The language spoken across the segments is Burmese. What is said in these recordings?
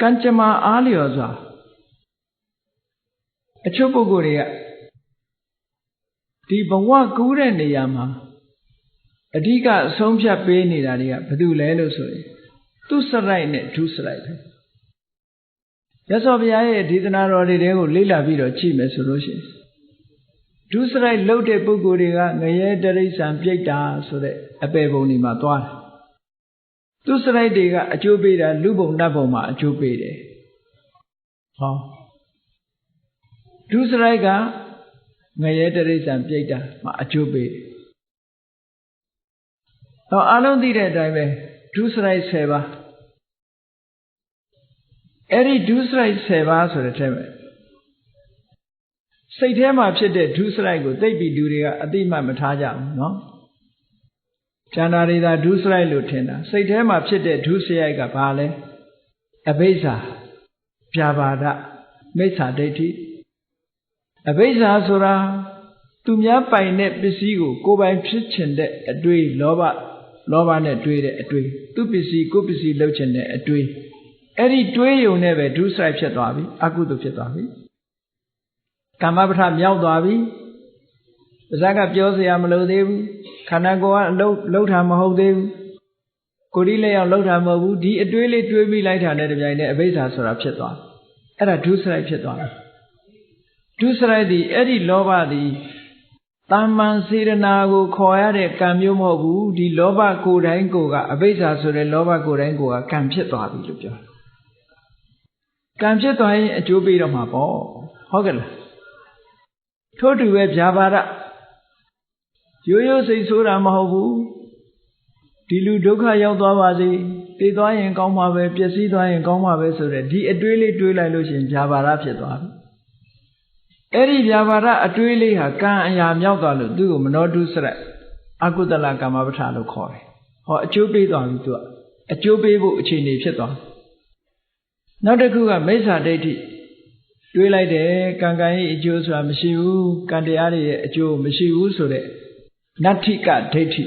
ကံကြမ္မာအားလျော်စွာအချို့ပုဂ္ဂိုလ်တွေကဒီဘဝကူးတဲ့နေရာမှာအဓိကအဆုံးဖြတ်ပေးနေတာတွေကဘာတူလဲလို့ဆိုရင်သူစရိုက်နဲ့ဒုစရိုက်ပဲရသော်ဘုရားရဲ့ဒေသနာတော်တွေတဲကိုလေ့လာပြီးတော့ကြည့်မယ်ဆိုလို့ရှိရင်ဒုစရိုက်လှုပ်တဲ့ပုဂ္ဂိုလ်တွေကငရဲတရိษံပြိတ္တာဆိုတဲ့အပေပုံတွေမှာသွားတယ် သူစရိုက်တွေကအကျိုးပေးတာလူဘုံနတ်ဘုံမှာအကျိုးပေးတယ်ဟောဒုစရိုက်ကငရဲတရိษံပြိတ္တာမှာအကျိုးပေးတယ်ဟောအလုံးသိတဲ့အတိုင်းပဲဒုစရိုက်10ပါးအဲ့ဒီဒုစရိုက်10ပါးဆိုတဲ့ထဲမှာစိတ်ထဲမှာဖြစ်တဲ့ဒုစရိုက်ကိုသိပြီးလူတွေကအတိမတ်မထားကြဘူးเนาะ ကျန်တာတွေသာဒုစရိုက်လို့ထင်တာစိတ်ထဲမှာဖြစ်တဲ့ဒုစရိုက်ကဘာလဲအဘိဇ္ဇာပြာပါဒမိစ္ဆာဒိဋ္ဌိအဘိဇ္ဇာဆိုတာသူများပိုင်တဲ့ပစ္စည်းကိုကိုယ်ပိုင်ဖြစ်ချင်တဲ့အတွေ့လောဘလောဘနဲ့တွေးတဲ့အတွေ့သူပစ္စည်းကိုပစ္စည်းလုပ်ချင်တဲ့အတွေ့အဲ့ဒီတွေးယုံနဲ့ပဲဒုစရိုက်ဖြစ်သွားပြီအကုသိုလ်ဖြစ်သွားပြီကာမပဋ္ဌမြောက်သွားပြီ ပါဇက်ကပြောစရာမလိုသေးဘူးခန္ဓာကိုယ်ကအလုံးလှုပ်တာမဟုတ်သေးဘူးကိုယ်ဒီလက်ရောက်လှုပ်တာမဟုတ်ဘူးဒီအတွေးလေးတွေးပြီးလိုက်တာနဲ့တပြိုင်တည်းအဘိဓါဆိုတာဖြစ်သွားအဲ့ဒါဒုစရိုက်ဖြစ်သွားတယ်ဒုစရိုက်ဒီအဲ့ဒီလောဘဒီတာမန်စေရနာကိုခေါ်ရတဲ့ကံမျိုးမဟုတ်ဘူးဒီလောဘကိုယ်တိုင်းကိုယ်ကအဘိဓါဆိုတဲ့လောဘကိုယ်တိုင်းကိုယ်ကကံဖြစ်သွားပြီလို့ပြောတယ်ကံဖြစ်သွားရင်အကျိုးပေးတော့မှာပေါ့ဟုတ်ကဲ့လားထို့တူပဲဗျာပါဒ ရိုးရိုးစိတ်ဆိုးတာမဟုတ်ဘူးဒီလူဒုက္ခရောက်သွားပါစေတည်သွားရင်ကောင်းမှာပဲပျက်စီးသွားရင်ကောင်းမှာပဲဆိုတဲ့ဒီအတွေးလေးတွေးလိုက်လို့ရှိရင်ဗျာပါဒဖြစ်သွားပြီအဲ့ဒီဗျာပါဒအတွေးလေးဟာကံအရာမြောက်သွားလို့သူ့ကိုမနောတုစရက်အကုသလကာမပဋ္ဌာလို့ခေါ်တယ်ဟောအကျိုးပေးသွားပြီသူကအကျိုးပေးဖို့အခြေအနေဖြစ်သွားနောက်တစ်ခုကမိစ္ဆာဒိဋ္ဌိတွေးလိုက်တယ်ကံကံရဲ့အကျိုးဆိုတာမရှိဘူးကံတရားတွေရဲ့အကျိုးမရှိဘူးဆိုတဲ့ နတ္ထိကဒိဋ္ဌိ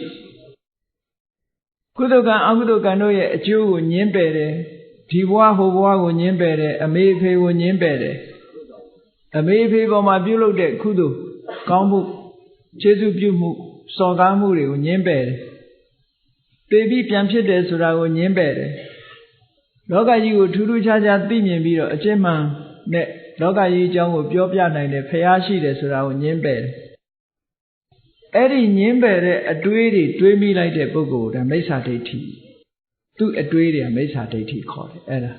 ကုသကံအကုသကံတို့ရဲ့အကျိုးကိုညင်းပယ်တယ်ဒီဘဝဟိုဘဝကိုညင်းပယ်တယ်အမေအဖေကိုညင်းပယ်တယ်အမေအဖေပေါ်မှာပြုလုပ်တဲ့ကုသိုလ်ကောင်းမှုခြေဆုပြုမှုစော်ကားမှုတွေကိုညင်းပယ်တယ်ပေပြီးပြန်ဖြစ်တယ်ဆိုတာကိုညင်းပယ်တယ်လောကကြီးကိုထူးထူးခြားခြားသိမြင်ပြီးတော့အကျဉ်းမှန်နဲ့လောကကြီးအကြောင်းကိုပြောပြနိုင်တယ်ဖះရှိတယ်ဆိုတာကိုညင်းပယ်တယ် အဲ့ဒီညင်းပယ်တဲ့အတွေးတွေတွေးမိလိုက်တဲ့ပုဂ္ဂိုလ်ဒါမိစ္ဆာဒိဋ္ဌိသူ့အတွေးတွေကမိစ္ဆာဒိဋ္ဌိခေါ်တယ်အဲ့ဒါ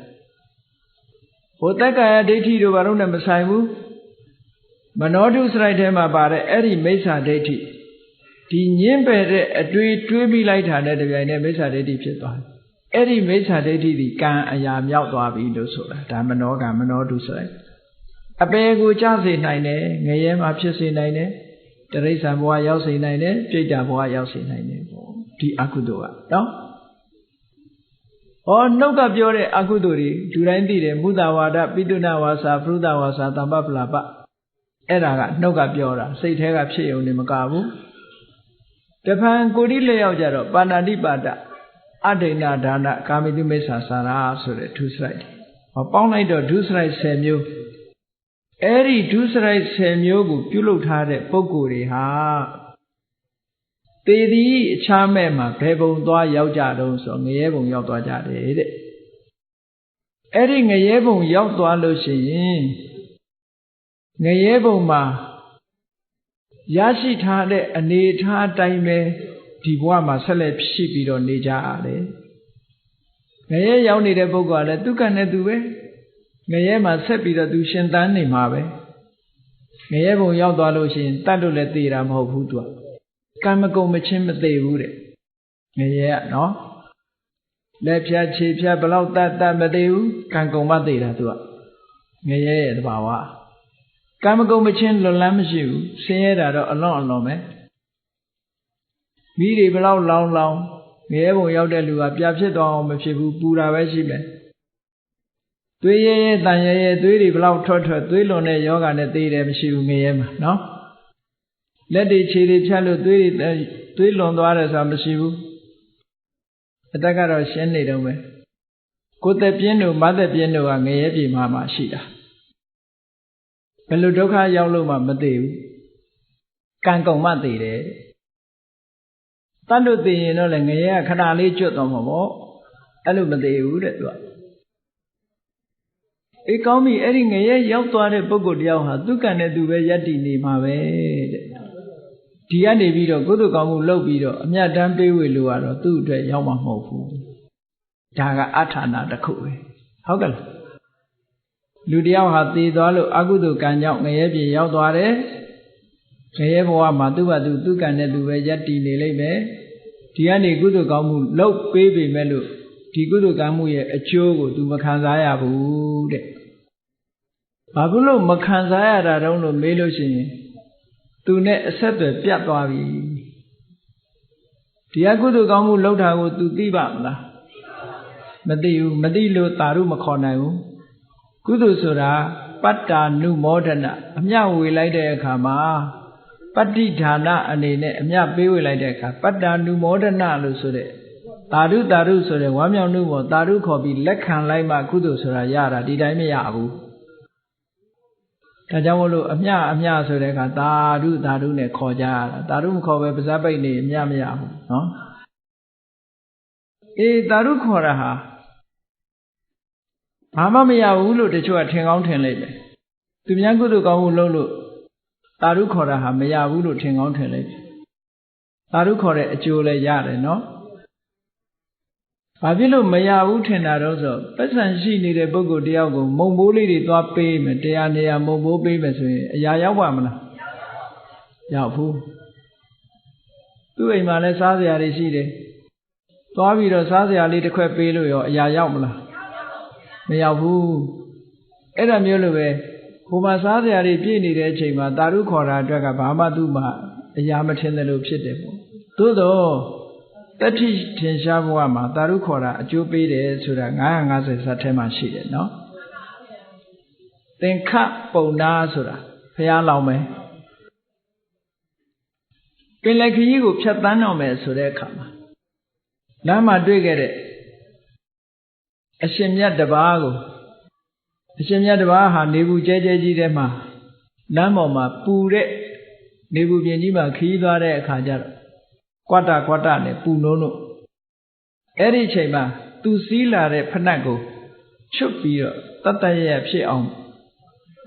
ဟိုတက္ကာယဒိဋ္ဌိတို့ဘာလို့နဲ့မဆိုင်ဘူးမနောတုစရိုက်ထဲမှာပါတဲ့အဲ့ဒီမိစ္ဆာဒိဋ္ဌိဒီညင်းပယ်တဲ့အတွေးတွေးမိလိုက်တာနဲ့တပြိုင်တည်းမိစ္ဆာဒိဋ္ဌိဖြစ်သွားတယ်အဲ့ဒီမိစ္ဆာဒိဋ္ဌိဒီကံအရာမြောက်သွားပြီလို့ဆိုတာဒါမနောကမနောတုစရိုက်အပေကိုကြစေနိုင်တယ်ငရဲမှာဖြစ်စေနိုင်တယ် တရိစ္ဆာန်ဘဝရောက်စေနိုင်တယ်ပြိတ္တာဘဝရောက်စေနိုင်တယ်ပေါ့ဒီအကုသိုလ်ကနော်ဟောနှုတ်ကပြောတဲ့အကုသိုလ်တွေလူတိုင်းသိတယ်မုဒ္ဒဝါဒပိတုဏဝါစာပရုဒ္ဒဝါစာတမ္ပပလာပအဲ့ဒါကနှုတ်ကပြောတာစိတ်ထဲကဖြစ်ုံနေမကဘူးတဖန်ကိုတိလက်ရောက်ကြတော့ပါဏာတိပါဒအဒိဏဒါနကာမိတုမိစ္ဆာစာရာဆိုတဲ့ဒုစရိုက်ဟောပေါင်းလိုက်တော့ဒုစရိုက်10မျိုး အဲ့ဒီဒုစရိုက်10မျိုးကို ပြုလုပ်ထားတဲ့ပုဂ္ဂိုလ်တွေဟာတေသည်အခြားမဲ့မှာဘယ်ဘုံသွားရောက်ကြတုံးဆိုငရဲဘုံရောက်သွားကြတယ်တဲ့အဲ့ဒီငရဲဘုံရောက်သွားလို့ရှိရင်ငရဲဘုံမှာရရှိထားတဲ့အနေထားတိုင်းပဲဒီဘဝမှာဆက်လက်ရှိပြီးတော့နေကြရတယ်ငရဲရောက်နေတဲ့ပုဂ္ဂိုလ်ကလည်းသူကနဲ့သူပဲ ငရဲမှာဆက်ပြီးတော့သူရှင်သန်နေမှာပဲငရဲဘုံရောက်သွားလို့ရှိရင်တတ်လို့လည်းသိတာမဟုတ်ဘူးသူကကံမကုံမချင်းမသိဘူးတဲ့ငရဲကနော်လက်ဖြတ်ခြေဖြတ်ဘလောက်တတ်တတ်မသိဘူးကံကုံမသိတာသူကငရဲရဲ့တဘာဝကံမကုံမချင်းလွန်လန်းမရှိဘူးဆင်းရဲတာတော့အလွန်အလွန်ပဲမိတွေဘလောက်လောင်းလောင်းငရဲဘုံရောက်တဲ့လူကပြဖြစ်သွားအောင်မဖြစ်ဘူးပူတာပဲရှိမယ် သွေးရဲရဲတန်ရဲရဲသွေးတွေဘလောက်ထွက်ထွက်သွေးလွန်တဲ့ယောဂနဲ့သေးတယ်မရှိဘူးငရဲမှာနော်လက်တွေခြေတွေဖြတ်လို့သွေးတွေသွေးလွန်သွားတယ်ဆိုတာမရှိဘူးအသက်ကတော့ရှင်းနေတော့ပဲကိုယ်သက်ပြင်းတို့မသက်ပြင်းတို့ကငရဲပြေမှာမှရှိတာဘယ်လိုဒုက္ခရောက်လို့မှမသိဘူးကံကုန်မှသိတယ်တတ်လို့သိရင်တော့လေငရဲကခဏလေးကျွတ်သွားမှာပေါ့အဲ့လိုမသိဘူးတဲ့သူက အေးကောင်းပြီအဲ့ဒီငရဲရောက်သွားတဲ့ပုဂ္ဂိုလ်တယောက်ဟာသူကံနဲ့သူပဲယက်တည်နေမှာပဲတဲ့ဒီကနေပြီးတော့ကုသကောင်းမှုလုပ်ပြီးတော့အမြတ်တမ်းပေးဝေလို့ကတော့သူ့အတွက်ရောက်မှာမဟုတ်ဘူးဒါကအထာနာတစ်ခုပဲဟုတ်ကဲ့လားလူတယောက်ဟာသေသွားလို့အကုသိုလ်ကံကြောင့်ငရဲပြေရောက်သွားတယ်ငရဲဘဝမှာသူ့ဘာသူသူကံနဲ့သူပဲယက်တည်နေလိမ့်မယ်ဒီကနေကုသိုလ်ကောင်းမှုလုပ်ပေးပေမဲ့လို့ ဒီကုသိုလ်ကံမှုရဲ့အကျိုးကိုသူမခံစားရဘူးတဲ့ဘာဖြစ်လို့မခံစားရတာတုံးလို့မေးလို့ရှိရင်သူနဲ့အဆက်အသွယ်ပြတ်သွားပြီဒီအကုသိုလ်ကောင်းမှုလုပ်တာကို तू သိပါမလားမသိဘူးမသိလို့တာရုမခေါ်နိုင်ဘူးကုသိုလ်ဆိုတာပတ္တာနုမောဒနာအမျှဝေလိုက်တဲ့အခါမှာပတ္တိဌာနအနေနဲ့အမျှပေးဝေလိုက်တဲ့အခါပတ္တာနုမောဒနာလို့ဆိုတဲ့ တာရုတာရုဆိုတဲ့ဝမ်းမြောက်မှုပေါ်တာရုခေါ်ပြီးလက်ခံလိုက်မှကုသိုလ်ဆိုတာရတာဒီတိုင်းမရဘူးဒါကြောင့်မလို့အမျှအမျှဆိုတဲ့အခါတာရုတာရုနဲ့ခေါ်ကြရတာတာရုမခေါ်ပဲပါဇက်ပိတ်နေအမျှမရဘူးနော်အေးတာရုခေါ်တာဟာဘာမှမရဘူးလို့တချို့ကထင်ကောင်းထင်လိုက်တယ်သူများကုသိုလ်ကောင်းမှုလုပ်လို့တာရုခေါ်တာဟာမရဘူးလို့ထင်ကောင်းထင်လိုက်တယ်တာရုခေါ်တဲ့အကျိုးလည်းရတယ်နော် ဘာဖြစ်လို့မရဘူးထင်တာတော့ဆိုပတ်စံရှိနေတဲ့ပုဂ္ဂိုလ်တယောက်ကိုမုံဘိုးလေးတွေသွားပေးမယ်တရားနေရာမုံဘိုးပေးမယ်ဆိုရင်အရာရောက်ပါမလားရောက်ဘူးသူ့အိမ်မှာလည်းစားစရာတွေရှိတယ်သွားပြီးတော့စားစရာလေးတစ်ခွက်ပေးလို့ရောအရာရောက်မလားမရောက်ဘူးအဲ့ဒါမျိုးလိုပဲဟိုမှာစားစရာတွေပြည့်နေတဲ့အချိန်မှာတာရုခေါ်တာအတွက်ကဘာမှသူ့မှာအရာမထင်တယ်လို့ဖြစ်တယ်ပေါ့သို့တော့ တတိထင်ရှားဘဝမှာတာရုခေါ်တာအကျိုးပေးတယ်ဆိုတာ950ဇတ်ထဲမှာရှိတယ်နော်သင်္ခပုံနာဆိုတာဖះလောင်မယ်ပင်လယ်ခရီးကိုဖြတ်တန်းတော့မယ်ဆိုတဲ့အခါမှာလမ်းမှာတွေ့ခဲ့တဲ့အရှင်မြတ်တပါးကိုအရှင်မြတ်တပါးဟာနေဘူးကျဲကျဲကြီးထဲမှာလမ်းပေါ်မှာပူတဲ့နေဘူးပြင်ကြီးမှာခီးသွားတဲ့အခါကျတော့ ကွတ်တာကွတ်တာနဲ့ပူနှုံးလို့အဲ့ဒီချိန်မှာသူစည်းလာတဲ့ဖဏတ်ကိုချွတ်ပြီးတော့တတ်တရရဖြစ်အောင်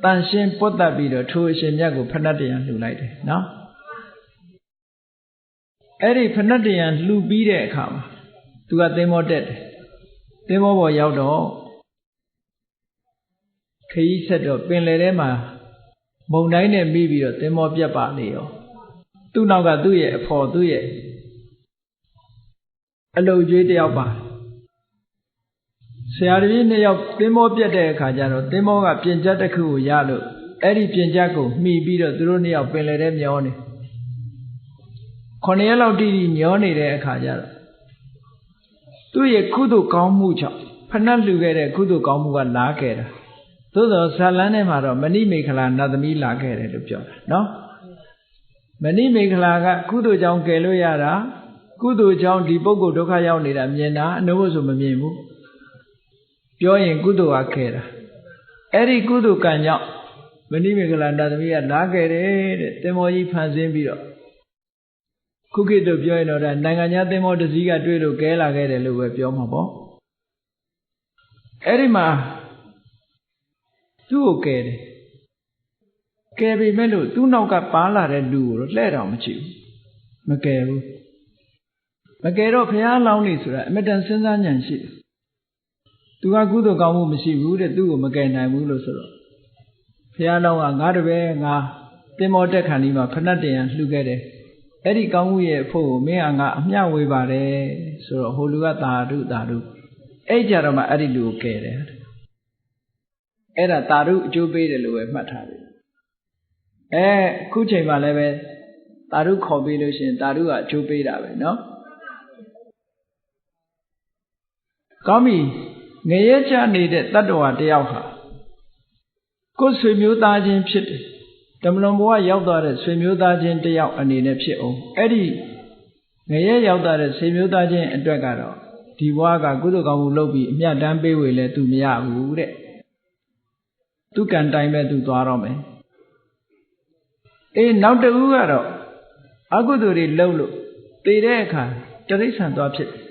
တန်ရှင်းပွတ်တတ်ပြီးတော့ထိုအရှင်မြတ်ကိုဖဏတ်တရားလှူလိုက်တယ်နော်အဲ့ဒီဖဏတ်တရားလှူပြီးတဲ့အခါမှာသူကသင်္ဘောတက်တယ်သင်္ဘောပေါ်ရောက်တော့ခရီးဆက်တော့ပင်လယ်ထဲမှာမုန်တိုင်းနဲ့မိပြီးတော့သင်္ဘောပြတ်ပါလေရောသူ့နောက်ကသူ့ရဲ့အဖော်သူ့ရဲ့ အလုတ်ကျွေးတယောက်ပါဆရာတပည့်နှစ်ယောက်သင်္ဘောပြတ်တဲ့အခါကျတော့သင်္ဘောကပြင်ချက်တစ်ခုကိုရလို့အဲ့ဒီပြင်ချက်ကိုမှီပြီးတော့သူတို့နှစ်ယောက်ပင်လယ်ထဲမျောနေခொနည်းလောက်တိတိမျောနေတဲ့အခါကျတော့သူ့ရဲ့ကုသိုလ်ကောင်းမှုကြောင့်ဖဏတ်လှူခဲ့တဲ့ကုသိုလ်ကောင်းမှုကလာခဲ့တာသို့သောဇာလန်းထဲမှာတော့မဏိမေခလာနတ်သမီးလာခဲ့တယ်လို့ပြောတာနော်မဏိမေခလာကကုသိုလ်ကြောင့်ကယ်လို့ရတာ ကုသိုလ်ကြောင့်ဒီပုဂ္ဂိုလ်ဒုက္ခရောက်နေတာမြင်တာအနုဘဆိုမမြင်ဘူးပြောရင်ကုသိုလ်ကခဲတာအဲ့ဒီကုသိုလ်ကံကြောင့်မဏိမေခလာနတ်သမီးကလာခဲ့တယ်တဲ့သင်္ဘောကြီးဖန်ဆင်းပြီးတော့ခုခေတ်တို့ပြောရင်တော့ဒါနိုင်ငံခြားသင်္ဘောတစ်စီးကတွေ့လို့ကဲလာခဲ့တယ်လို့ပဲပြောမှာပေါ့အဲ့ဒီမှာသူ့ကိုကဲတယ်ကဲပေမဲ့လို့သူ့နောက်ကပါလာတဲ့လူကိုတော့လှဲ့တော်မချီဘူးမကဲဘူး မကဲတော့ဘုရားလောင်းနေဆိုတာအမတန်စဉ်းစားဉာဏ်ရှိတယ်သူကကုသိုလ်ကောင်းမှုမရှိဘူးတဲ့သူ့ကိုမကယ်နိုင်ဘူးလို့ဆိုတော့ဘုရားလောင်းကငါတပည့်ငါသင်္ဘောတက်ခါဒီမှာဖဏတ်တရားလှူခဲ့တယ်အဲ့ဒီကောင်းမှုရဲ့အဖို့ကိုမင်းကငါအမျှဝေပါတယ်ဆိုတော့ဟိုလူကတာဓုတာဓုအဲ့ကြတော့မှအဲ့ဒီလူကိုကယ်တယ်အဲ့ဒါတာဓုအကျိုးပေးတယ်လို့ပဲမှတ်ထားတယ်အဲခုချိန်မှလည်းပဲတာဓုခေါ်ပေးလို့ရှိရင်တာဓုကအကျိုးပေးတာပဲเนาะ ကောင်းပြီငရဲချနေတဲ့တတ္တဝါတယောက်ဟာကိုယ်ဆွေမျိုးသားချင်းဖြစ်တယ်တမလွန်ဘဝရောက်သွားတဲ့ဆွေမျိုးသားချင်းတယောက်အနေနဲ့ဖြစ်အောင်အဲ့ဒီငရဲရောက်သွားတဲ့ဆွေမျိုးသားချင်းအတွက်ကတော့ဒီဘဝကကုသိုလ်ကောင်းမှုလုပ်ပြီးအမြတ်တမ်းပေးဝေလဲသူမရဘူးတဲ့သူကံတိုင်းပဲသူသွားတော့မယ်အေးနောက်တစ်ဦးကတော့အကုသိုလ်တွေလုပ်လို့တည်တဲ့အခါတရိษံသွားဖြစ်တယ်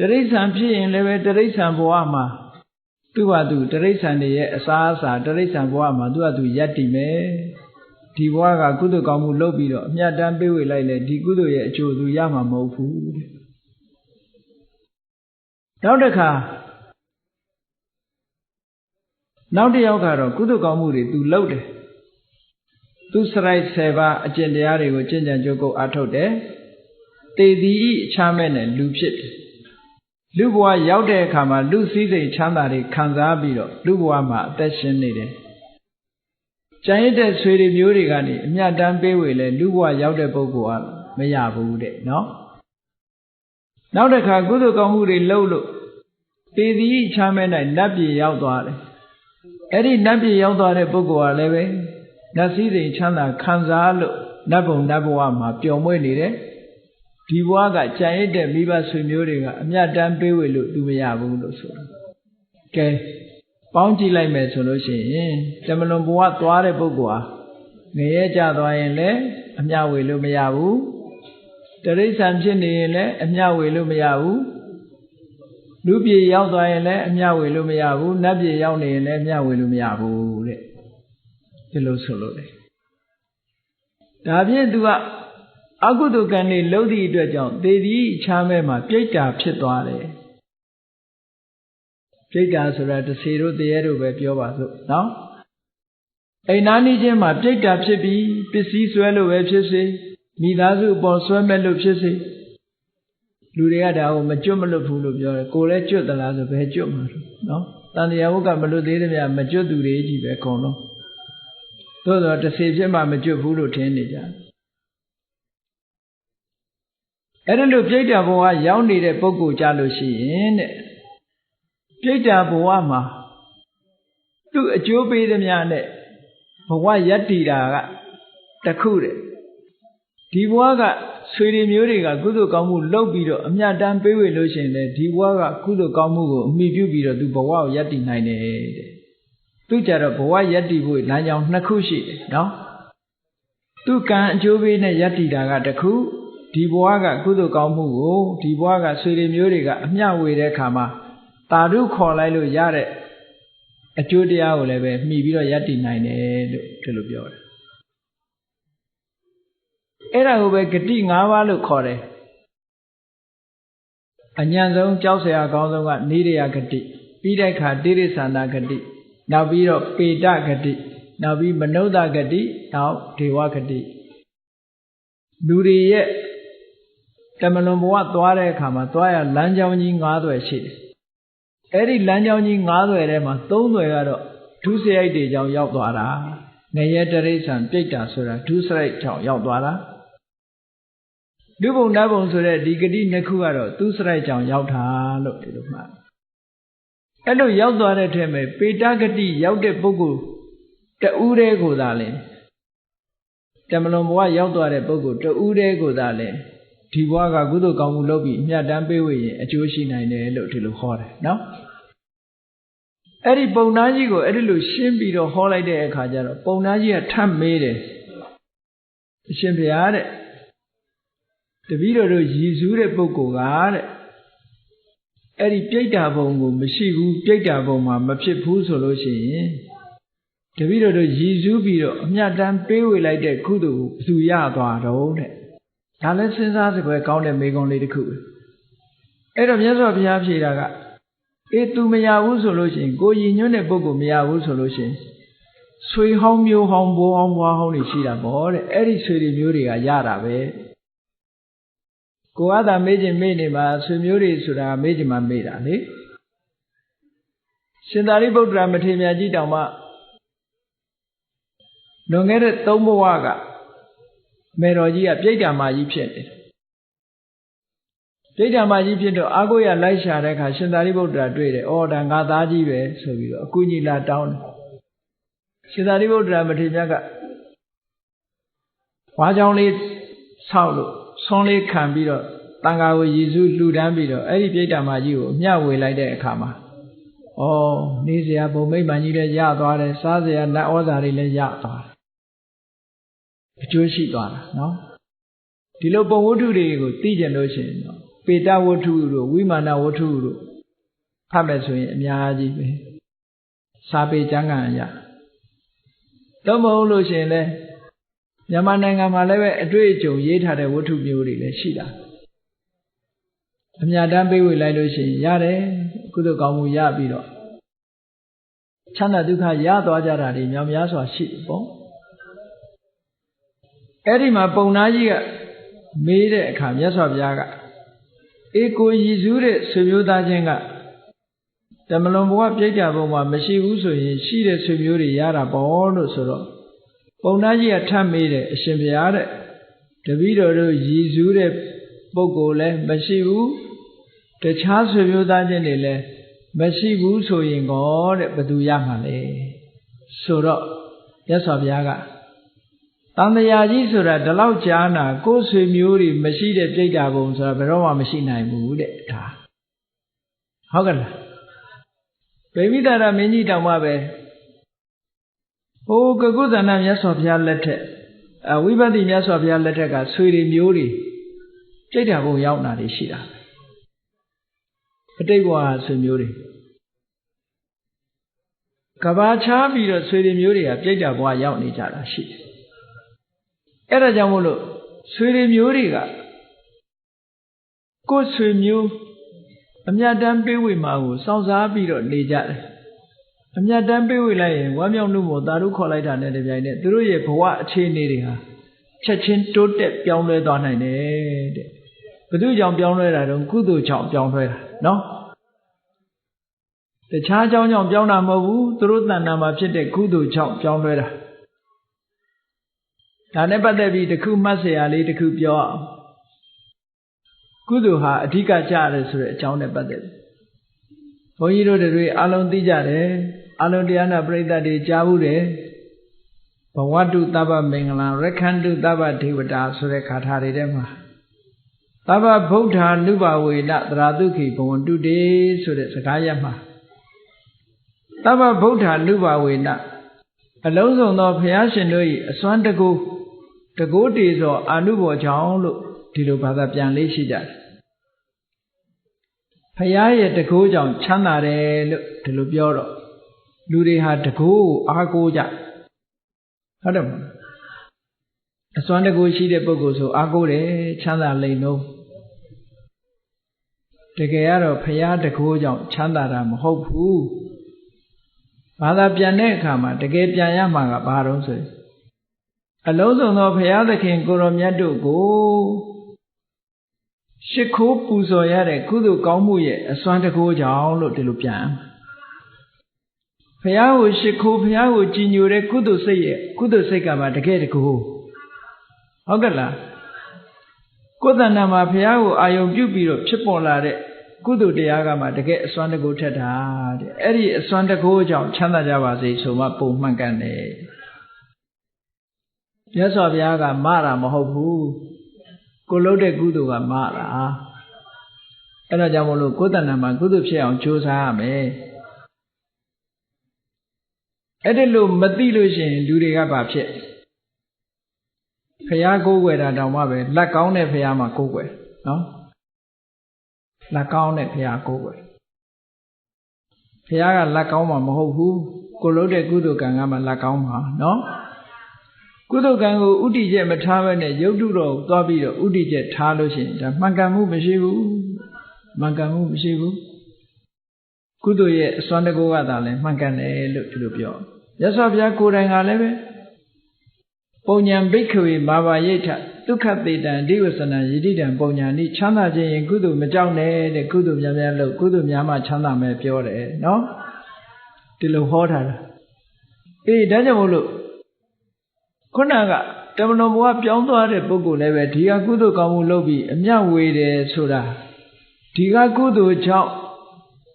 တရိษံဖြစ်ရင်လည်းပဲတရိษံဘဝမှာသူ့ဟာသူတရိษံတွေရဲ့အစားအစာတရိษံဘဝမှာသူ့ဟာသူယက်တည်မယ်ဒီဘဝကကုသိုလ်ကောင်းမှုလုပ်ပြီးတော့အမြတ်တမ်းပေးဝေလိုက်လေဒီကုသိုလ်ရဲ့အကျိုးသူရမှာမဟုတ်ဘူးတဲ့နောက်တစ်ခါနောက်တစ်ယောက်ကတော့ကုသိုလ်ကောင်းမှုတွေသူလုပ်တယ်သူစရိုက်7ပါးအကျင့်တရားတွေကိုကျင့်ကြံကြိုးကုပ်အားထုတ်တယ်တေသည်ဤအခြားမဲ့နဲ့လူဖြစ်တယ် လူဘဝရောက်တဲ့အခါမှာလူစည်းစိမ်ချမ်းသာတွေခံစားပြီးတော့လူဘဝမှာအသက်ရှင်နေတယ်ကျန်ရတဲ့ဆွေတွေမျိုးတွေကနေအမြတ်တမ်းပေးဝေလဲလူဘဝရောက်တဲ့ပုဂ္ဂိုလ်ကမရဘူးတဲ့နော်နောက်တစ်ခါကုသိုလ်ကောင်းမှုတွေလုပ်လို့တေသည်ချမ်းမဲ့၌နတ်ပြည်ရောက်သွားတယ်အဲ့ဒီနတ်ပြည်ရောက်သွားတဲ့ပုဂ္ဂိုလ်ကလည်းပဲနတ်စည်းစိမ်ချမ်းသာခံစားလို့နတ်ဘုံနတ်ဘဝမှာပျော်မွေ့နေတယ် ဒီဘဝကကြံရစ်တဲ့မိဘဆွေမျိုးတွေကအမြတ်တမ်းပေးဝေလို့သူမရဘူးလို့ဆိုတာကဲပေါင်းကြည့်လိုက်မယ်ဆိုလို့ရှိရင်တမလွန်ဘဝသွားတဲ့ပုဂ္ဂိုလ်ဟာငရဲကြသွားရင်လည်းအမြဝေလို့မရဘူးတရိษံဖြစ်နေရင်လည်းအမြဝေလို့မရဘူးလူပြေရောက်သွားရင်လည်းအမြဝေလို့မရဘူးနတ်ပြေရောက်နေရင်လည်းအမြဝေလို့မရဘူးတဲ့ဒီလိုဆိုလို့လေဒါဖြင့် तू က အကုသိုလ်ကံတွေလုံးသည့်အတွက်ကြောင့်သေသည်ချားမဲမှာပြိတ္တာဖြစ်သွားတယ်ပြိတ္တာဆိုတာတစေတို့တရေတို့ပဲပြောပါစို့နော်အိမ်နာနေချင်းမှာပြိတ္တာဖြစ်ပြီးပစ္စည်းဆွဲလို့ပဲဖြစ်စေမိသားစုပေါ်ဆွဲမဲ့လို့ဖြစ်စေလူတွေကဒါကိုမကျွတ်မလွတ်ဘူးလို့ပြောတယ်ကိုလည်းကျွတ်သလားဆိုဘယ်ကျွတ်မှာလို့နော်တန်တရားဝုတ်ကမလွတ်သေးတယ်မြမကျွတ်သူတွေကြီးပဲအကုန်လုံးသို့တော့တစေဖြစ်မှမကျွတ်ဘူးလို့ထင်နေကြတယ် အဲ့ဒါလို့ပြိတ္တာဘဝရောက်နေတဲ့ပုဂ္ဂိုလ်ကြလို့ရှိရင်တဲ့ပြိတ္တာဘဝမှာသူ့အကျိုးပေးသမျှနဲ့ဘဝယက်တည်တာကတခုတဲ့ဒီဘဝကဆွေတွေမျိုးတွေကကုသိုလ်ကောင်းမှုလုပ်ပြီးတော့အမြတ်တမ်းပေးဝေလို့ရှိရင်လေဒီဘဝကကုသိုလ်ကောင်းမှုကိုအမိပြုပြီးတော့သူဘဝကိုယက်တည်နိုင်တယ်တဲ့သူကြတော့ဘဝယက်တည်ဖို့လမ်းကြောင်းနှစ်ခုရှိတယ်နော်သူကံအကျိုးပေးနဲ့ယက်တည်တာကတခု ဒီဘဝကကုသိုလ်ကောင်းမှုကိုဒီဘဝကဆွေတွေမျိုးတွေကအမျှဝေတဲ့အခါမှာတာဓုခေါ်လိုက်လို့ရတဲ့အကျိုးတရားကိုလည်းပဲမှီပြီးတော့ယက်တည်နိုင်တယ်လို့ဒီလိုပြောတယ်အဲ့ဒါကိုပဲဂတိ၅ပါးလို့ခေါ်တယ်အညံဆုံးကြောက်เสียအကောင်းဆုံးကနေရယဂတိပြီးတဲ့အခါတိရိစ္ဆာနာဂတိနောက်ပြီးတော့ပေတဂတိနောက်ပြီးမနုဿဂတိနောက်ဒေဝဂတိလူတွေရဲ့ တမလွန်ဘဝသွားတဲ့အခါမှာသွားရလမ်းကြောင်းကြီး၅သွယ်ရှိတယ်။အဲ့ဒီလမ်းကြောင်းကြီး၅သွယ်ထဲမှာ၃သွယ်ကတော့ဒုစရိုက်တွေကြောင့်ရောက်သွားတာ။ငရဲတရိษံပြိတ္တာဆိုတာဒုစရိုက်ကြောင့်ရောက်သွားတာ။ဒုဘုံနတ်ဘုံဆိုတဲ့ဒီဂတိနှစ်ခုကတော့သူစရိုက်ကြောင့်ရောက်တာလို့ဒီလိုမှတ်။အဲ့လိုရောက်သွားတဲ့ထဲမှာပေတဂတိရောက်တဲ့ပုဂ္ဂိုလ်တူးတဲ့ကိုသာလဲတမလွန်ဘဝရောက်သွားတဲ့ပုဂ္ဂိုလ်တူးတဲ့ကိုသာလဲ ဒီဘဝကကုသိုလ်ကောင်းမှုလုပ်ပြီးအမြတ်တမ်းပေးဝေရင်အကျိုးရှိနိုင်တယ်လို့ဒီလိုဟောတယ်နော်အဲ့ဒီပုံနာကြီးကိုအဲ့ဒီလိုရှင်းပြီးတော့ဟောလိုက်တဲ့အခါကျတော့ပုံနာကြီးကထပ်မေးတယ်အရှင်ဘုရားတဲ့တပည့်တော်တို့ရည်စူးတဲ့ပုဂ္ဂိုလ်ကတဲ့အဲ့ဒီပြိတ္တာဘုံကိုမရှိဘူးပြိတ္တာဘုံမှာမဖြစ်ဘူးဆိုလို့ရှိရင်တပည့်တော်တို့ရည်စူးပြီးတော့အမြတ်တမ်းပေးဝေလိုက်တဲ့ကုသိုလ်ကိုဘယ်သူရသွားတော့တဲ့ ဒါလည်းစဉ်းစားစပွဲကောင်းတဲ့မိကုံလေးတစ်ခုပဲအဲ့တော့မြတ်စွာဘုရားဖြေတာကအေး तू မရဘူးဆိုလို့ရှိရင်ကိုရည်ညွှန်းတဲ့ပုဂ္ဂိုလ်မရဘူးဆိုလို့ရှိရင်ဆွေဟောင်းမျိုးဟောင်းဘိုးဟောင်းဘွားဟောင်းတွေရှိတာပေါ့တဲ့အဲ့ဒီဆွေတွေမျိုးတွေကရတာပဲကိုကသာမေးခြင်းမေးနေမှာဆွေမျိုးတွေဆိုတာမေးခြင်းမှမေးတာလေရှင်သာရိပုတ္တရာမထေရမြတ်ကြီးတောင်မှလွန်ခဲ့တဲ့၃ဘဝက မေတော်ကြီးကပြိတ္တာမာကြီးဖြစ်နေတယ်ပြိတ္တာမာကြီးဖြစ်တော့အာကိုရလိုက်ရှာတဲ့အခါရှင်သာရိပုတ္တရာတွေ့တယ်။အော်ဒါငါသားကြီးပဲဆိုပြီးတော့အကူကြီးလာတောင်းတယ်။ရှင်သာရိပုတ္တရာမထေရမြတ်ကဝါကြောင်လေးဆောက်လို့ဆွန်းလေးခံပြီးတော့တန်ဃာကိုရည်စူးလှူဒန်းပြီးတော့အဲ့ဒီပြိတ္တာမကြီးကိုအမျှဝေလိုက်တဲ့အခါမှာဩနေစရာဘုံမိတ်မှန်ကြီးလည်းရသွားတယ်စားစရာနတ်ဩဇာတွေလည်းရသွားတယ် အကျိုးရှိသွားတာနော်ဒီလိုပုံဝတ္ထုတွေကိုသိကြလို့ရှိရင်တော့ပေတဝတ္ထုတို့ဝိမာနဝတ္ထုတို့ဖတ်မယ်ဆိုရင်အများကြီးပဲစာပေကျမ်းဂန်ရတော့မဟုတ်လို့ရှိရင်လည်းမြန်မာနိုင်ငံမှာလည်းပဲအတွေ့အကြုံရေးထားတဲ့ဝတ္ထုမျိုးတွေလည်းရှိတာအမြတ်တမ်းပေးဝေလိုက်လို့ရှိရင်ရတယ်ကုသိုလ်ကောင်းမှုရပြီးတော့ချမ်းသာဒုက္ခရသွားကြတာတွေများများစွာရှိတယ်ပေါ့ အဲ့ဒီမှာပုံနာကြီးကမေးတဲ့အခါမြတ်စွာဘုရားကအေကိုရည်စူးတဲ့ဆွေမျိုးသားချင်းကတမလွန်ဘဝပြိတ္တာဘုံမှာမရှိဘူးဆိုရင်ရှိတဲ့ဆွေမျိုးတွေရတာပေါ့လို့ဆိုတော့ပုံနာကြီးကထပ်မေးတယ်အရှင်ဘုရားတဲ့တပည့်တော်တို့ရည်စူးတဲ့ပုဂ္ဂိုလ်လည်းမရှိဘူးတခြားဆွေမျိုးသားချင်းတွေလည်းမရှိဘူးဆိုရင်ကောတဲ့ဘယ်သူရမှာလဲဆိုတော့ရသော်ဘုရားက တန်တရားကြီးဆိုတာဒီလောက်ကြားနာကိုယ်ဆွေမျိုးတွေမရှိတဲ့ပြိတ္တာဘုံဆိုတာဘယ်တော့မှမရှိနိုင်ဘူးတဲ့ဒါဟုတ်ကဲ့လားဗေမိတာရမင်းကြီးတောင်မှပဲဟိုကကုသနာမြတ်စွာဘုရားလက်ထက်အဝိပဿနာမြတ်စွာဘုရားလက်ထက်ကဆွေတွေမျိုးတွေပြိတ္တာဘုံရောက်တာတွေရှိတာအတိတ်ဘဝဆွေမျိုးတွေကဘာချားပြီးတော့ဆွေတွေမျိုးတွေကပြိတ္တာဘဝရောက်နေကြတာရှိတယ် အဲ့ဒါကြောင့်မို့လို့ဆွေတွေမျိုးတွေကကိုယ်ဆွေမျိုးအမြတ်တမ်းပေးဝေမှာကိုစောင့်စားပြီးတော့နေကြတယ်အမြတ်တမ်းပေးဝေလိုက်ရင်ဝမ်းမြောက်မှုမို့သာဓုခေါ်လိုက်တာနဲ့တပြိုင်နက်သူတို့ရဲ့ဘဝအခြေအနေတွေဟာချက်ချင်းတိုးတက်ပြောင်းလဲသွားနိုင်တယ်တဲ့ဘု து ကြောင့်ပြောင်းလဲတာတော့ကုသိုလ်ကြောင့်ပြောင်းလဲတာနော်တခြားကြောင့်ကြောင့်ပြောင်းတာမဟုတ်ဘူးသူတို့တဏ္ဍာမှာဖြစ်တဲ့ကုသိုလ်ကြောင့်ပြောင်းလဲတာ ဒါနဲ့ပတ်သက်ပြီးတခုမှတ်စရာလေးတခုပြောအောင်ကုသိုလ်ဟာအဓိကကျရတယ်ဆိုတဲ့အကြောင်းနဲ့ပတ်သက်ပြီးဘုန်းကြီးတို့တွေအလုံးသိကြတယ်အလုံးတရားနာပရိသတ်တွေကြားဘူးတယ်ဘဝတုတဗ္ဗမင်္ဂလံရခန္တုတဗ္ဗဒေဝတာဆိုတဲ့ခါထာတွေထဲမှာတဗ္ဗဗုဒ္ဓနုဘဝေနသရာတုခိဘဝန္တုတေဆိုတဲ့စကားရပ်မှာတဗ္ဗဗုဒ္ဓနုဘဝေနအလုံးစုံသောဘုရားရှင်တို့၏အစွမ်းတကူ တကိုးတည်သောအာနုဘောကြောင့်လို့ဒီလိုဘာသာပြန်လေးရှိကြတယ်ဖရာရဲ့တကိုးကြောင့်ချမ်းသာတယ်လို့ဒီလိုပြောတော့လူတွေဟာတကိုးကိုအားကိုးကြဟုတ်တယ်မဟုတ်အစွမ်းတကိုးရှိတဲ့ပုဂ္ဂိုလ်ဆိုအားကိုးတယ်ချမ်းသာလိမ့်လို့တကယ်ကတော့ဖရာတကိုးကြောင့်ချမ်းသာတာမဟုတ်ဘူးဘာသာပြန်တဲ့အခါမှာတကယ်ပြန်ရမှာကဘာတော့ဆိုရင် အလုံးစုံသောဘုရားသခင်ကိုရောမြတ်တို့ကိုရှ िख ိုးပူဇော်ရတဲ့ကုသိုလ်ကောင်းမှုရဲ့အစွမ်းတကူကြောင့်လို့ဒီလိုပြန်ဘုရားကိုရှ िख ိုးဘုရားကိုကြည်ညိုတဲ့ကုသိုလ်စိတ်ရဲ့ကုသိုလ်စိတ်ကမှတကယ်တကူဟုတ်ကဲ့လားကိုယ်တဏ္ဍာမှာဘုရားကိုအာယုံပြုပြီးတော့ဖြစ်ပေါ်လာတဲ့ကုသိုလ်တရားကမှတကယ်အစွမ်းတကူထက်တာတဲ့အဲ့ဒီအစွမ်းတကူကြောင့်ချမ်းသာကြပါစေဆိုမှပုံမှန်ကန်တယ် မြတ်စွာဘုရားကမတာမဟုတ်ဘူးကိုလှုပ်တဲ့ကုသိုလ်ကမတာအဲ့တော့ကြောင့်မလို့ကိုယ်တဏ္ဍာမှာကုသိုလ်ဖြစ်အောင်ကြိုးစားရမယ်အဲ့ဒီလိုမသိလို့ရှိရင်လူတွေကဘာဖြစ်ဖះကိုးကွယ်တာတောင်မှပဲလက်ကောင်းတဲ့ဖះမှာကိုးကွယ်နော်လက်ကောင်းတဲ့ဖះကိုးကွယ်ဖះကလက်ကောင်းမှာမဟုတ်ဘူးကိုလှုပ်တဲ့ကုသိုလ်ကံကမှလက်ကောင်းမှာနော် ကုသိုလ်ကံကိုဥတီချက်မထားဘဲနဲ့ရုပ်တုတော်ကိုသွားပြီးတော့ဥတီချက်ထားလို့ရှိရင်ဒါမှန်ကန်မှုမရှိဘူးမှန်ကန်မှုမရှိဘူးကုသိုလ်ရဲ့အစွမ်းတကူကသာလဲမှန်ကန်တယ်လို့ဒီလိုပြောရသော်ဘုရားကိုယ်တိုင်ကလည်းပဲပုံညာဘိက္ခဝေမာဘာယိဋ္ဌဒုက္ခသေတံအဓိဝဆနံယတိတံပုံညာနိချမ်းသာခြင်းရင်ကုသိုလ်မကြောက်နဲ့တဲ့ကုသိုလ်များများလုပ်ကုသိုလ်များမှချမ်းသာမယ်ပြောတယ်နော်ဒီလိုဟောထားတာအေးဒါကြောင့်မို့လို့ ခုနကတမလွန်ဘဝပြောင်းသွားတဲ့ပုဂ္ဂိုလ်လည်းပဲဒီကကုသိုလ်ကောင်းမှုလုပ်ပြီးအမျှဝေတယ်ဆိုတာဒီကကုသိုလ်ကြောင့်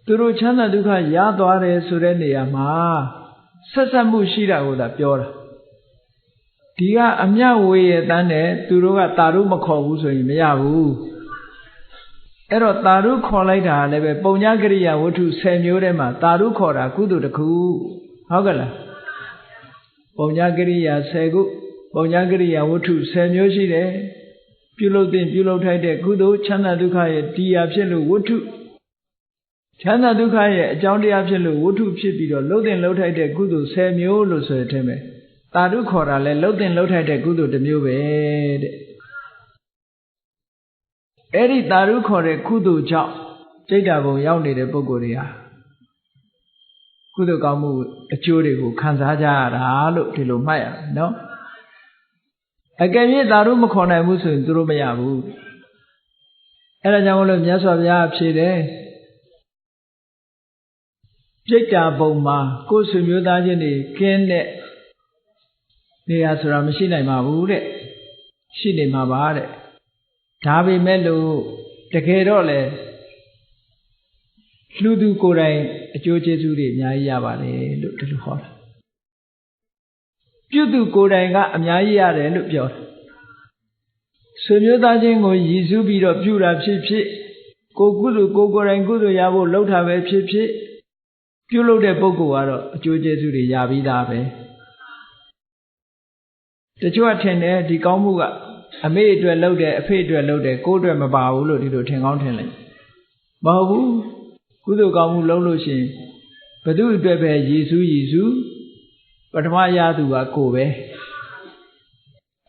သူတို့ချမ်းသာဒုက္ခရသွားတယ်ဆိုတဲ့နေရာမှာဆက်ဆက်မှုရှိတာကိုသာပြောတာဒီကအမျှဝေရတန်းနဲ့သူတို့ကတာတို့မခေါ်ဘူးဆိုရင်မရဘူးအဲ့တော့တာရုခေါ်လိုက်တာလည်းပဲပုံညာကရိယာဝတ္ထု10မျိုးထဲမှာတာရုခေါ်တာကုသိုလ်တစ်ခုဟုတ်ကဲ့လား ပုံညာကရိယာ10ခုပုံညာကရိယာဝတ္ထု10မျိုးရှိတယ်ပြုလုပ်တဲ့ပြုလုပ်ထိုက်တဲ့ကုသိုလ်ချမ်းသာဒုက္ခရဲ့တရားဖြစ်လို့ဝတ္ထုချမ်းသာဒုက္ခရဲ့အကြောင်းတရားဖြစ်လို့ဝတ္ထုဖြစ်ပြီးတော့လှုပ်တဲ့လှုပ်ထိုက်တဲ့ကုသိုလ်10မျိုးလို့ဆိုရတဲ့မယ်တာရုခေါ်တာလဲလှုပ်တဲ့လှုပ်ထိုက်တဲ့ကုသိုလ်တစ်မျိုးပဲတဲ့အဲ့ဒီတာရုခေါ်တဲ့ကုသိုလ်ကြောင့်စိတ်ဓာတ်ဘုံရောက်နေတဲ့ပုဂ္ဂိုလ်တွေဟာ ကုသိုလ်ကောင်းမှုအကျိုးတွေကိုခံစားကြရတာလို့ဒီလိုမှတ်ရမယ်နော်အကယ်၍သာတို့မခေါ်နိုင်ဘူးဆိုရင်သူတို့မရဘူးအဲဒါကြောင့်မလို့မြတ်စွာဘုရားဖြေတယ်ပြိတ္တာဘုံမှာကိုယ်ဆွေမျိုးသားချင်းတွေကင်းတဲ့နေရာဆိုတာမရှိနိုင်ပါဘူးတဲ့ရှိနေမှာပါတဲ့ဒါပေမဲ့လို့တကယ်တော့လေ လူသူကိုယ်တိုင်အကျိုးကျေးဇူးတွေအများကြီးရပါတယ်လို့ဒီလိုဟောတာပြုသူကိုယ်တိုင်ကအများကြီးရတယ်လို့ပြောတယ်ဆွေမျိုးသားချင်းကိုရည်စူးပြီးတော့ပြုတာဖြစ်ဖြစ်ကိုကုသိုလ်ကိုကိုယ်တိုင်ကုသိုလ်ရဖို့လှုပ်တာပဲဖြစ်ဖြစ်ပြုလုပ်တဲ့ပုဂ္ဂိုလ်ကတော့အကျိုးကျေးဇူးတွေရပြီးသားပဲတချို့ကထင်တယ်ဒီကောင်းမှုကအမေအတွက်လှုပ်တယ်အဖေအတွက်လှုပ်တယ်ကိုယ်အတွက်မပါဘူးလို့ဒီလိုထင်ကောင်းထင်လိုက်မဟုတ်ဘူး ကုသိုလ်ကောင်းမှုလုပ်လို့ရှိရင်ဘသူအတွက်ပဲရည်စူးရည်စူးပထမရသူကကိုပဲ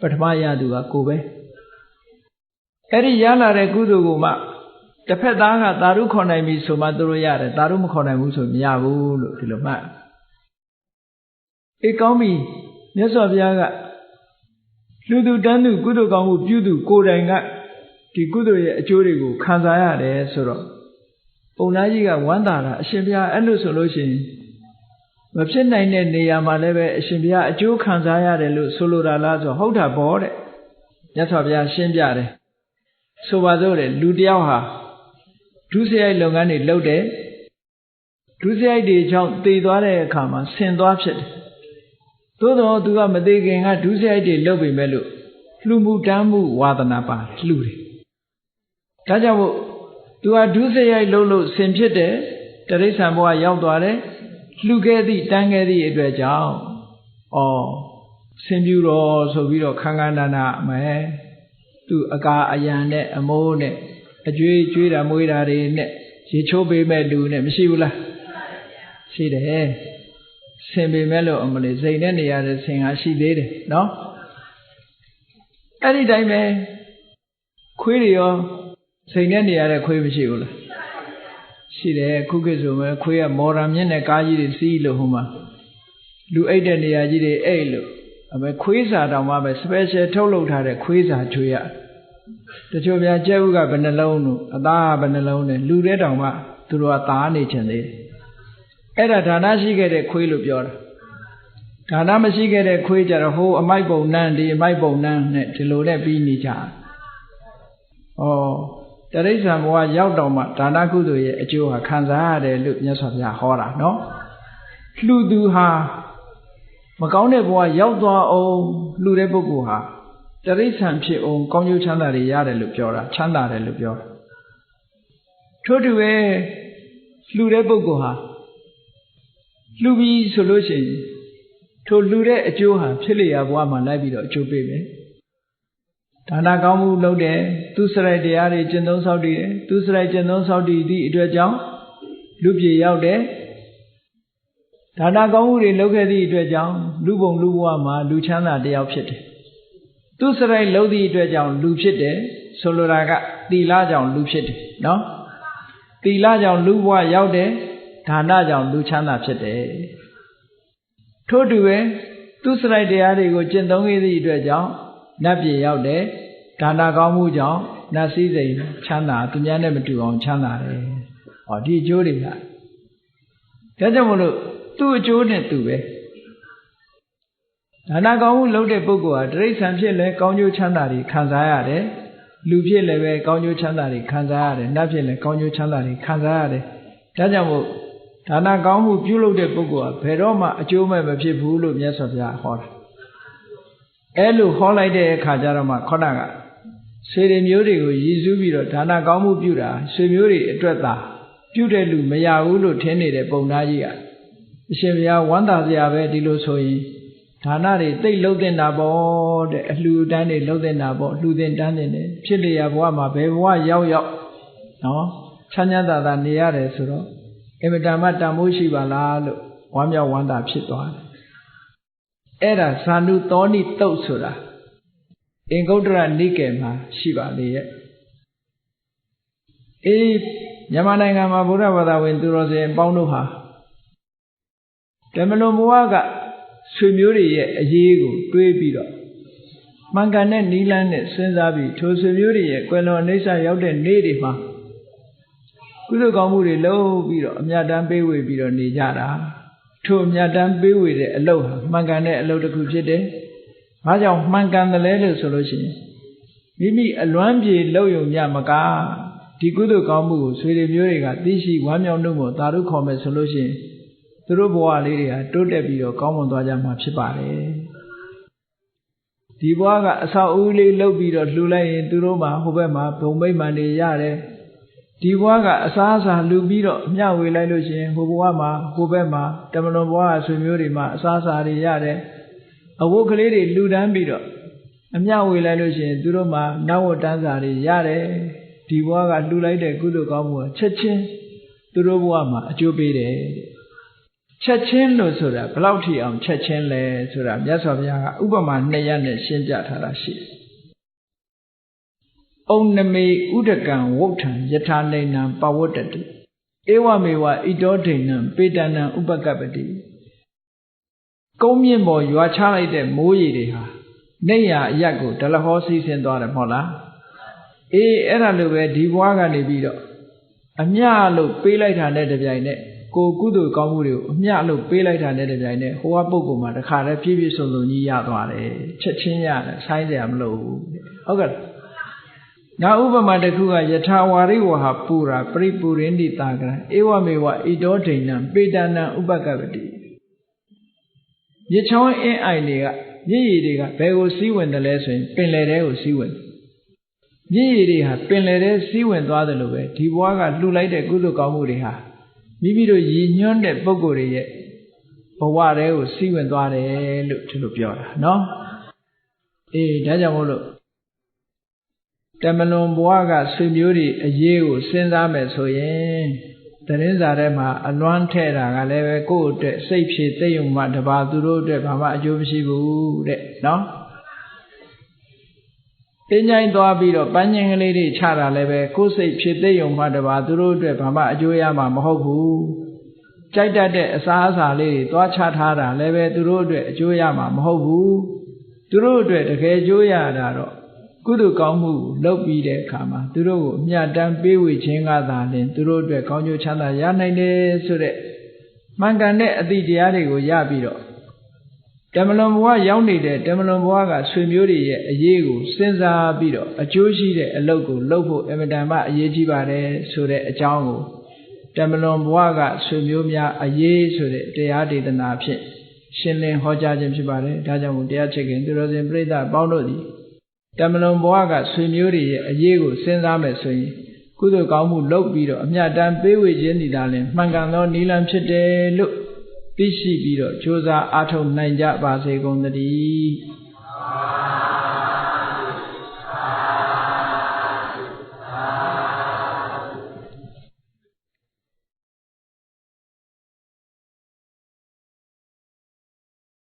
ပထမရသူကကိုပဲအဲ့ဒီရလာတဲ့ကုသိုလ်ကိုမှတစ်ဖက်သားကသာရုခေါ်နိုင်ပြီဆိုမှသူတို့ရတယ်သာရုမခေါ်နိုင်ဘူးဆိုမရဘူးလို့ဒီလိုမှတ်အေးကောင်းပြီမြတ်စွာဘုရားကလူသူတန်းသူကုသိုလ်ကောင်းမှုပြုသူကိုယ်တိုင်ကဒီကုသိုလ်ရဲ့အကျိုးတွေကိုခံစားရတယ်ဆိုတော့ ပုံသားကြီးကဝမ်းသာတာအရှင်ဘုရားအဲ့လိုဆိုလို့ရှိရင်မဖြစ်နိုင်တဲ့နေရာမှာလည်းပဲအရှင်ဘုရားအကျိုးခံစားရတယ်လို့ဆိုလိုတာလားဆိုဟုတ်တာပေါ့တဲ့မြတ်စွာဘုရားရှင်းပြတယ်ဆိုပါစို့တဲ့လူတယောက်ဟာဒုစရိုက်လုပ်ငန်းတွေလုပ်တယ်ဒုစရိုက်တွေကြောင့်တည်သွားတဲ့အခါမှာဆင်သွားဖြစ်တယ်သို့တော့သူကမသေးခင်ကဒုစရိုက်တွေလုပ်ပေမဲ့လို့လှူမှုတမ်းမှုဝါသနာပါလှူတယ်ဒါကြောင့်မို့ သူကဒုစရိုက်လုပ်လို့ဆင်ဖြစ်တယ်တရိษံဘဝရောက်သွားတယ်လှူခဲ့သည့်တန်းခဲ့သည့်အတွက်ကြောင့်ဩဆင်ပြူတော်ဆိုပြီးတော့ခန်းခန်းနာနာအမဲသူအကာအယံနဲ့အမိုးနဲ့အကျွေးကျွေးတာမွေးတာတွေနဲ့ရေချိုးပေးမဲ့လူနဲ့မရှိဘူးလားရှိတယ်ဆင်ပေမဲ့လို့အမလေးစိန်တဲ့နေရာတဲ့ဆင်ဟာရှိသေးတယ်နော်အဲ့ဒီတိုင်းပဲခွေးတွေရော စိန်တဲ့နေရာတဲ့ခွေးမရှိဘူးလားရှိတယ်ခုခေတ်ဆိုမဲ့ခွေးကမော်ရမြင့်တဲ့ကားကြီးတွေစီးလို့ဟိုမှာလူအိတ်တဲ့နေရာကြီးတွေအိတ်လို့အမေခွေးစာတောင်မှပဲ special ထုတ်လုပ်ထားတဲ့ခွေးစာချွေရတချို့များကျဲဥကဘယ်နှလုံးတို့အသားဘယ်နှလုံးနဲ့လူတဲ့တောင်မှသူတို့ကသားနေချင်သေးတယ်အဲ့ဒါဒါနရှိခဲ့တဲ့ခွေးလို့ပြောတာဒါနမရှိခဲ့တဲ့ခွေးကြတော့ဟိုအမိုက်ပုံနန်းဒီအမိုက်ပုံနန်းနဲ့ဒီလိုနဲ့ပြီးနေကြဩ တရိစ္ဆာန်ဘဝရောက်တော့မှဒါနကုသိုလ်ရဲ့အကျိုးဟာခံစားရတယ်လို့မြတ်စွာဘုရားဟောတာနော်လှူသူဟာမကောင်းတဲ့ဘဝရောက်သွားအောင်လှူတဲ့ပုဂ္ဂိုလ်ဟာတရိစ္ဆာန်ဖြစ်အောင်ကောင်းကျိုးချမ်းသာတွေရတယ်လို့ပြောတာချမ်းသာတယ်လို့ပြောတာထို့တူပဲလှူတဲ့ပုဂ္ဂိုလ်ဟာလှူပြီးဆိုလို့ရှိရင်ထိုလှူတဲ့အကျိုးဟာဖြစ်လျာဘဝမှာလိုက်ပြီးတော့အကျိုးပေးမယ် ဒါနကောင်းမှုလုပ်တယ်သူစရိုက်တရားတွေကျင့်သုံးဆောက်တည်တယ်သူစရိုက်ကျင့်သုံးဆောက်တည်သည့်အတွက်ကြောင့်လူပြေရောက်တယ်ဒါနကောင်းမှုတွေလုပ်ခဲ့သည့်အတွက်ကြောင့်လူပုံလူဘဝမှာလူချမ်းသာတယောက်ဖြစ်တယ်သူစရိုက်လုပ်သည့်အတွက်ကြောင့်လူဖြစ်တယ်ဆိုလိုတာကသီလကြောင့်လူဖြစ်တယ်နော်သီလကြောင့်လူဘဝရောက်တယ်ဒါနကြောင့်လူချမ်းသာဖြစ်တယ်ထို့တူပဲသူစရိုက်တရားတွေကိုကျင့်သုံးခဲ့သည့်အတွက်ကြောင့် နတ်ပြည်ရောက်တယ်ဒါနကောင်းမှုကြောင့်နတ်စည်းစိမ်ချမ်းသာသူများနဲ့မတူအောင်ချမ်းသာတယ်ဟောဒီအကျိုးတွေကဒါကြောင့်မလို့သူ့အကျိုးနဲ့သူပဲဒါနကောင်းမှုလုပ်တဲ့ပုဂ္ဂိုလ်ဟာတိရစ္ဆာန်ဖြစ်လဲကောင်းကျိုးချမ်းသာတွေခံစားရတယ်လူဖြစ်လည်းပဲကောင်းကျိုးချမ်းသာတွေခံစားရတယ်နတ်ဖြစ်လည်းကောင်းကျိုးချမ်းသာတွေခံစားရတယ်ဒါကြောင့်မို့ဒါနကောင်းမှုပြုလုပ်တဲ့ပုဂ္ဂိုလ်ဟာဘယ်တော့မှအကျိုးမဲ့မဖြစ်ဘူးလို့မြတ်စွာဘုရားဟောတာ အဲလိုဟောလိုက်တဲ့အခါကျတော့မှခေါဏကဆွေတွေမျိုးတွေကိုရည်စူးပြီးတော့ဒါနကောင်းမှုပြုတာဆွေမျိုးတွေအတွက်သာပြုတဲ့လူမရဘူးလို့ထင်နေတဲ့ပုံသားကြီးကအရှင်ဘုရားဝမ်းသာစရာပဲဒီလိုဆိုရင်ဒါနတွေတိတ်လှုပ်တင်တာပေါ့တဲ့အလှူတန်းတွေလှုပ်တင်တာပေါ့လှူတင်တန်းတင်တယ်ဖြစ်လျာဘဝမှာဘယ်ဘဝရောက်ရောက်နော်ချမ်းသာသာနေရတယ်ဆိုတော့အင်မတန်မှတန်ဖိုးရှိပါလားလို့ဝမ်းမြောက်ဝမ်းသာဖြစ်သွားတယ် အဲ့ဒါဇာနုသောဏိတုတ်ဆိုတာအင်္ဂုတ္တရနိကေမှာရှိပါလေရဲ့အေးမြန်မာနိုင်ငံမှာဗုဒ္ဓဘာသာဝင် သူတော်စင်ပေါင်းတို့ဟာဓမ္မလွန်ဘဝကဆွေမျိုးတွေရဲ့အရေးကိုတွေးပြီးတော့မှန်ကန်တဲ့နီလန်းနဲ့စဉ်းစားပြီးထိုဆွေမျိုးတွေရဲ့ကွယ်လွန်အိဋ္ဌရောက်တဲ့နေ့တွေမှာကုသိုလ်ကောင်းမှုတွေလုပ်ပြီးတော့အမြတ်တမ်းပေးဝေပြီးတော့နေကြတာ ထိုအမြတ်တမ်းပေးဝေတဲ့အလုပ်ဟာမှန်ကန်တဲ့အလုပ်တစ်ခုဖြစ်တယ်။ဘာကြောင့်မှန်ကန်တယ်လဲလို့ဆိုလို့ရှိရင်မိမိအလွမ်းပြေလုပ်ယုံညမကဒီကုသိုလ်ကောင်းမှုကိုဆွေတွေမျိုးတွေကသိရှိဝမ်းမြောက်နှုတ်မို့သာဓုခေါ်မယ်ဆိုလို့ရှိရင်သူတို့ဘဝလေးတွေဟာတိုးတက်ပြီးတော့ကောင်းမွန်သွားကြမှာဖြစ်ပါတယ်ဒီဘဝကအဆောက်အဦလေးလှုပ်ပြီးတော့လှူလိုက်ရင်သူတို့မှာဟိုဘက်မှာဘုံမိတ်မှန်တွေရတယ် ဒီဘဝကအစားအစာလူပြီးတော့မျှဝေလိုက်လို့ရှိရင်ဟိုဘဝမှာဟိုဘက်မှာတမလွန်ဘဝဆွေမျိုးတွေမှာအစားအစာတွေရတယ်အဝတ်ကလေးတွေလူတန်းပြီးတော့အမျှဝေလိုက်လို့ရှိရင်သူတို့မှာနောက်ဝတ်တန်းစာတွေရတယ်ဒီဘဝကလှူလိုက်တဲ့ကုသိုလ်ကောင်းမှုကချက်ချင်းသူတို့ဘဝမှာအကျိုးပေးတယ်ချက်ချင်းလို့ဆိုတာဘယ်လောက်ထိအောင်ချက်ချင်းလဲဆိုတာမြတ်စွာဘုရားကဥပမာနှစ်ရပ်နဲ့ရှင်းပြထားတာရှိတယ်။ ဩနမေဥဒကံဝုဋ္ဌံယထာနေနံပဝတ္တတိဧဝမေဝဣတောဒိဏံပေတနံဥပကပ္ပတိကုန်းမြင့်ပေါ်ရွာချလိုက်တဲ့မိုးရေတွေဟာနေရအရက်ကိုဒလဟောစီးဆင်းသွားတယ်မဟုတ်လားအေးအဲ့ဒါလိုပဲဒီဘွားကနေပြီးတော့အမြလို့ပေးလိုက်တာနဲ့တပြိုင်နက်ကိုကုသိုလ်ကောင်းမှုတွေကိုအမြလို့ပေးလိုက်တာနဲ့တပြိုင်နက်ဟိုကပုဂ္ဂိုလ်မှာတခါတည်းပြည့်ပြည့်စုံစုံကြီးရသွားတယ်ချက်ချင်းရတယ်ဆိုင်းစရာမလိုဘူးဟုတ်ကဲ့ နောက်ဥပမာတစ်ခုကယထာဝါရိဝဟာပူရာပရိပူရင်းတိတာကရဧဝမေဝဣတောဒိဏံပေတနံဥပကပ္ပတိမြစ်ချောင်းအင်းအိုင်တွေကမြစ်ရည်တွေကဘယ်ကိုစီးဝင်တယ်လဲဆိုရင်ပင်လယ်ထဲကိုစီးဝင်မြစ်ရည်တွေဟာပင်လယ်ထဲစီးဝင်သွားတယ်လို့ပဲဒီဘွားကလှူလိုက်တဲ့ကုသိုလ်ကောင်းမှုတွေဟာမိမိတို့ရည်ညွှန်းတဲ့ပုံကိုယ်တွေရဲ့ဘဝထဲကိုစီးဝင်သွားတယ်လို့ဒီလိုပြောတာနော်အေးဒါကြောင့်မို့လို့ တမလွန်ဘဝကဆွေမျိုးတွေအရေးကိုစဉ်းစားမယ်ဆိုရင်တရင်စာထဲမှာအလွမ်းထဲ့တာကလည်းပဲကိုယ့်အတွက်စိတ်ဖြည့်သိယုံမှတပါသူတို့အတွက်ဘာမှအကျိုးမရှိဘူးတဲ့နော်တင်းကြိုင်းသွားပြီးတော့ပန်းကျင်ကလေးတွေချတာလည်းပဲကိုယ်စိတ်ဖြစ်သိယုံမှတပါသူတို့အတွက်ဘာမှအကျိုးရမှာမဟုတ်ဘူးကြိုက်တတ်တဲ့အစားအစာလေးတွေသွားချထားတာလည်းပဲသူတို့အတွက်အကျိုးရမှာမဟုတ်ဘူးသူတို့အတွက်တကယ်အကျိုးရတာတော့ ကုသိုလ်ကောင်းမှုလုပ်ပြီးတဲ့အခါမှာသူတို့ကိုအမြတ်တမ်းပေးဝေခြင်းကသာလျှင်သူတို့အတွက်ကောင်းကျိုးချမ်းသာရနိုင်တယ်ဆိုတဲ့မှန်ကန်တဲ့အသည့်တရားတွေကိုရပြီးတော့တမလွန်ဘဝရောက်နေတဲ့တမလွန်ဘဝကဆွေမျိုးတွေရဲ့အရေးကိုစဉ်းစားပြီးတော့အကျိုးရှိတဲ့အလုပ်ကိုလုပ်ဖို့အမတန်မှအရေးကြီးပါတယ်ဆိုတဲ့အကြောင်းကိုတမလွန်ဘဝကဆွေမျိုးများအရေးဆိုတဲ့တရားဒေသနာဖြင့်ရှင်းလင်းဟောကြားခြင်းဖြစ်ပါတယ်ဒါကြောင့်မို့တရားချစ်ခင်သူတော်စင်ပြိဿပေါင်းတို့သည် တမလွန်ဘဝကဆွေမျိုးတွေရဲ့အရေးကိုစဉ်းစားမယ်ဆိုရင်ကုသိုလ်ကောင်းမှုလုပ်ပြီးတော့အမြတ်တမ်းပေးဝေခြင်းဒီသာလင်မှန်ကန်သောနိလန်ဖြစ်တယ်လို့သိရှိပြီးတော့ကြိုးစားအားထုတ်နိုင်ကြပါစေကုန်သတည်း